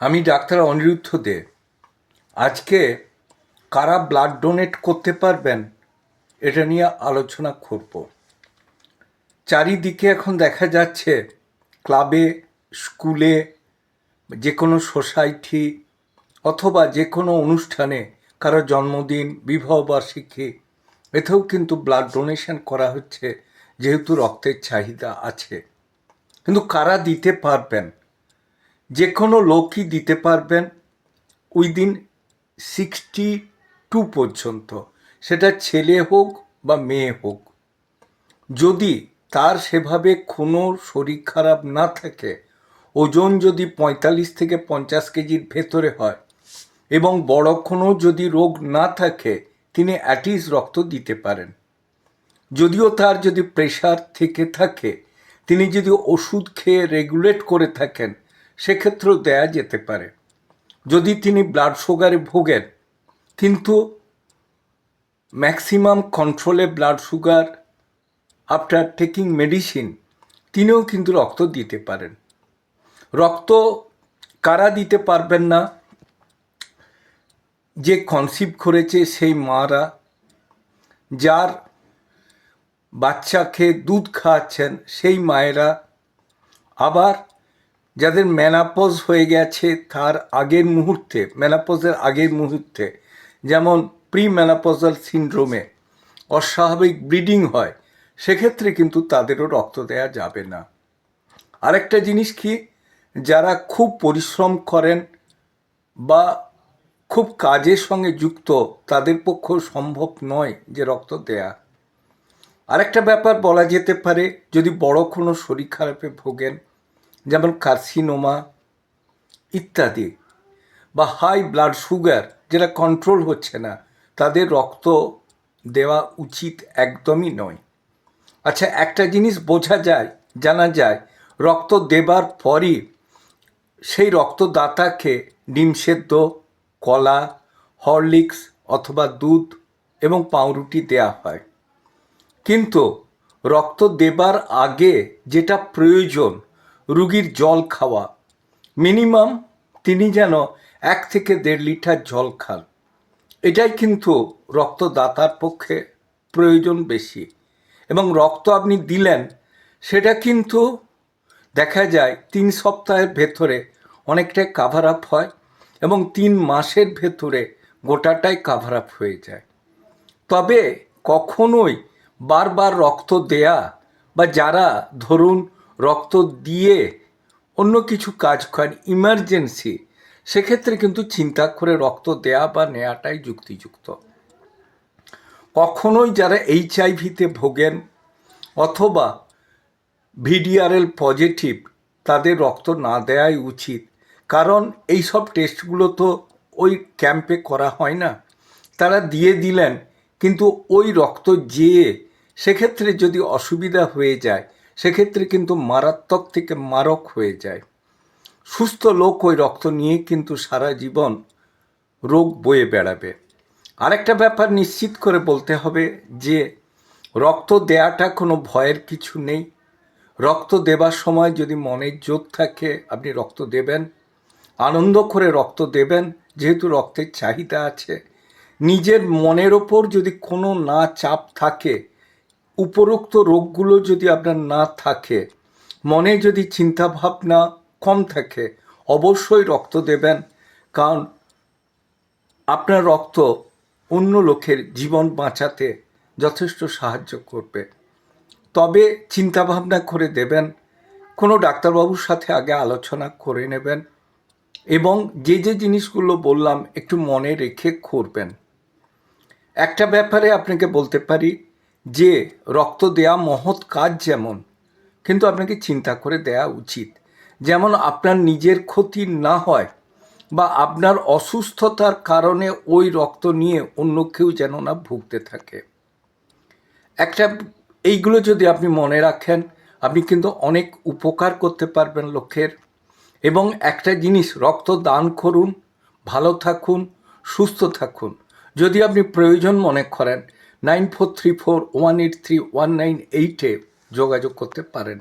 আমি ডাক্তার অনিরুদ্ধ দে। আজকে কারা ব্লাড ডোনেট করতে পারবেন, এটা নিয়ে আলোচনা করব। চারিদিকে এখন দেখা যাচ্ছে ক্লাবে, স্কুলে যে কোনো সোসাইটি অথবা যে কোনো অনুষ্ঠানে কারও জন্মদিন বিবাহবার্ষিকী এতেও কিন্তু ব্লাড ডোনেশন করা হচ্ছে, যেহেতু রক্তের চাহিদা আছে। কিন্তু কারা দিতে পারবেন? যে কোনো লোকই দিতে পারবেন উইদিন সিক্সটি টু পর্যন্ত। সেটা ছেলে হোক বা মেয়ে হোক। যদি তার সেভাবে কোনো শরীর খারাপ না থাকে, ওজন যদি পঁয়তাল্লিশ থেকে পঞ্চাশ কেজির ভেতরে হয় এবং বড় কোনো যদি রোগ না থাকে, তিনি অ্যাটিস রক্ত দিতে পারেন। যদিও তার যদি প্রেশার থেকে থাকে, তিনি যদি ওষুধ খেয়ে রেগুলেট করে থাকেন সেক্ষেত্রেও দেয়া যেতে পারে। যদি তিনি ব্লাড সুগারে ভোগেন, কিন্তু ম্যাক্সিমাম কন্ট্রোলে blood sugar after taking medicine তিনিও কিন্তু রক্ত দিতে পারেন। রক্ত কারা দিতে পারবেন না? যে কনসিভ করেছে সেই মারা, যার বাচ্চাকে দুধ খাওয়াচ্ছেন সেই মায়েরা, আবার যাদের ম্যানাপজ হয়ে গেছে তার আগের মুহূর্তে ম্যানাপজের আগের মুহূর্তে, যেমন প্রি ম্যানাপজাল সিন্ড্রোমে অস্বাভাবিক ব্লিডিং হয়, সেক্ষেত্রে কিন্তু তাদেরও রক্ত দেয়া যাবে না। আরেকটা জিনিস কি? যারা খুব পরিশ্রম করেন বা খুব কাজের সঙ্গে যুক্ত, তাদের পক্ষেও সম্ভব নয় যে রক্ত দেয়া। আরেকটা ব্যাপার বলা যেতে পারে, যদি বড় কোনো শরীর খারাপে ভোগেন যেমন কার্সিনোমা ইত্যাদি বা হাই ব্লাড সুগার যেটা কন্ট্রোল হচ্ছে না, তাদের রক্ত দেওয়া উচিত একদমই নয়। আচ্ছা একটা জিনিস বোঝা যায়, জানা যায়, রক্ত দেবার পরই সেই রক্তদাতাকে ডিম সেদ্ধ, কলা, হরলিক্স অথবা দুধ এবং পাউরুটি দেয়া হয়। কিন্তু রক্ত দেবার আগে যেটা প্রয়োজন রুগীর জল খাওয়া। মিনিমাম তিনি যেন এক থেকে দেড় লিটার জল খান। এটাই কিন্তু রক্তদাতার পক্ষে প্রয়োজন বেশি। এবং রক্ত আপনি দিলেন, সেটা কিন্তু দেখা যায় তিন সপ্তাহের ভেতরে অনেকটাই কাভার আপ হয় এবং তিন মাসের ভেতরে গোটাটাই কাভার আপ হয়ে যায়। তবে কখনোই বারবার রক্ত দেয়া বা যারা ধরুন রক্ত দিয়ে অন্য কিছু কাজ করেন ইমার্জেন্সি সেক্ষেত্রে কিন্তু চিন্তা করে রক্ত দেয়া বা নেওয়াটাই যুক্তিযুক্ত। কখনোই যারা এইচআইভিতে ভোগেন অথবা ভিডিআরএল পজিটিভ তাদের রক্ত না দেওয়াই উচিত। কারণ এই সব টেস্টগুলো তো ওই ক্যাম্পে করা হয় না। তারা দিয়ে দিলেন, কিন্তু ওই রক্ত যেয়ে সেক্ষেত্রে যদি অসুবিধা হয়ে যায় সেক্ষেত্রে কিন্তু মারাত্মক থেকে মারক হয়ে যায়। সুস্থ লোক ওই রক্ত নিয়ে কিন্তু সারা জীবন রোগ বয়ে বেড়াবে। আরেকটা ব্যাপার নিশ্চিত করে বলতে হবে যে, রক্ত দেয়াটা কোনো ভয়ের কিছু নেই। রক্ত দেবার সময় যদি মনের জোর থাকে, আপনি রক্ত দেবেন। আনন্দ করে রক্ত দেবেন, যেহেতু রক্তের চাহিদা আছে। নিজের মনের ওপর যদি কোনো না চাপ থাকে উপরোক্ত রোগগুলো যদি আপনার না থাকে, মনে যদি চিন্তাভাবনা কম থাকে, অবশ্যই রক্ত দেবেন, কারণ আপনার রক্ত অন্য লোকের জীবন বাঁচাতে যথেষ্ট সাহায্য করবে। তবে চিন্তাভাবনা করে দেবেন, কোনো ডাক্তারবাবুর সাথে আগে আলোচনা করে নেবেন এবং যে যে জিনিসগুলো বললাম একটু মনে রেখে করবেন। একটা ব্যাপারে আপনাকে বলতে পারি যে রক্ত দেয়া মহৎ কাজ যেমন, কিন্তু আপনাকে চিন্তা করে দেয়া উচিত। যেমন আপনার নিজের ক্ষতি না হয় বা আপনার অসুস্থতার কারণে ওই রক্ত নিয়ে অন্য কেউ যেন না ভুগতে থাকে। একটা, এইগুলো যদি আপনি মনে রাখেন, আপনি কিন্তু অনেক উপকার করতে পারবেন লোকের। এবং একটা জিনিস, রক্ত দান করুন, ভালো থাকুন, সুস্থ থাকুন। যদি আপনি প্রয়োজন মনে করেন nine four three four one eight three one nine এইটে যোগাযোগ করতে পারেন।